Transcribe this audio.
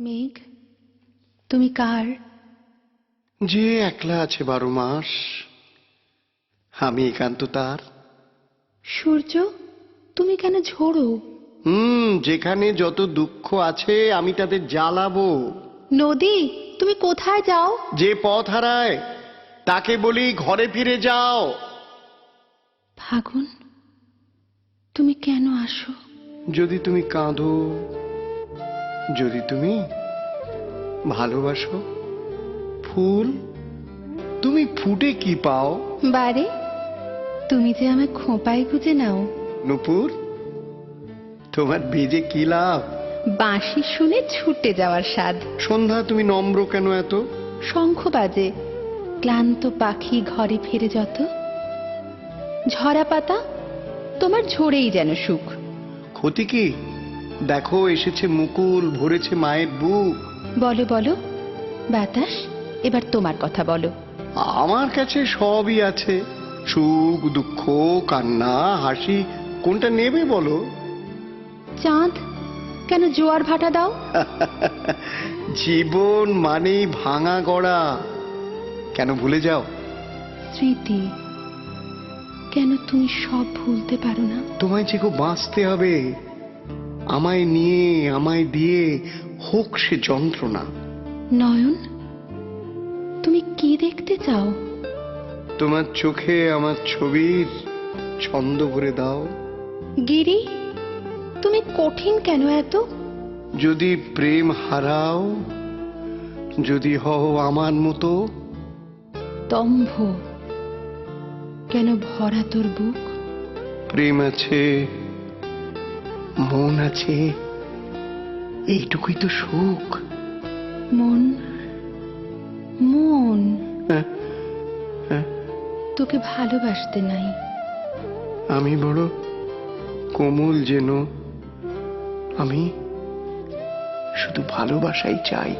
মেঘ তুমি কার? যে একলা আছে বারো মাস আমি একান্ত তার। সূর্য তুমি কেন ঝোড়ো? হুম যেখানে যত দুঃখ আছে আমি তাদের জ্বালাবো। নদী তুমি কোথায় যাও? যে পথ হারায় তাকে বলি ঘরে ফিরে যাও। ফাগুন তুমি কেন আসো? যদি তুমি কাঁদো যদি তুমি ভালোবাসো ফুল তুমি ফুটে কি পাও? বারে তুমি যে আমায় খোঁপায় গুজে নাও। নুপুর তোমার বেজে কি লাভ? বাঁশি শুনে ছুটে যাওয়ার স্বাদ। সন্ধ্যা তুমি নম্র কেন এত? শঙ্খ বাজে ক্লান্ত পাখি ঘরে ফিরে যত। ঝরা পাতা তোমার ঝরেই যেন সুখ। ক্ষতি কি? দেখো এসেছে মুকুল ভরেছে মায়ের বুক। বলো বলো। বাতাস এবার তোমার কথা বলো। আমার কাছে সবই আছে। সুখ দুঃখ কান্না হাসি কোনটা নেবে বলো? চাঁদ কেন জোয়ার ভাটা দাও? জীবন মানেই ভাঙা গড়া। কেন ভুলে যাও? স্মৃতি কেন তুমি সব ভুলতে পারো না? তোমায় যে গো বাঁচতে হবে। আমায় নিয়ে আমায় দিয়ে হোক সে যন্ত্রণা। নয়ন তুমি কি দেখতে চাও? তোমার চোখে আমার ছবির ছন্দ ভরে দাও। গিরি তুমি কঠিন কেন এত? যদি প্রেম হারাও যদি হও আমার মতো দম্ভ কেন ভরা তোর বুক? প্রেম আছে মন আছে এইটুকুই তো সুখ। মন? মন? হ্যাঁ, হ্যাঁ, তোকে ভালোবাসতে নাই। আমি বড় কোমল যেন। আমি শুধু ভালোবাসাই চাই।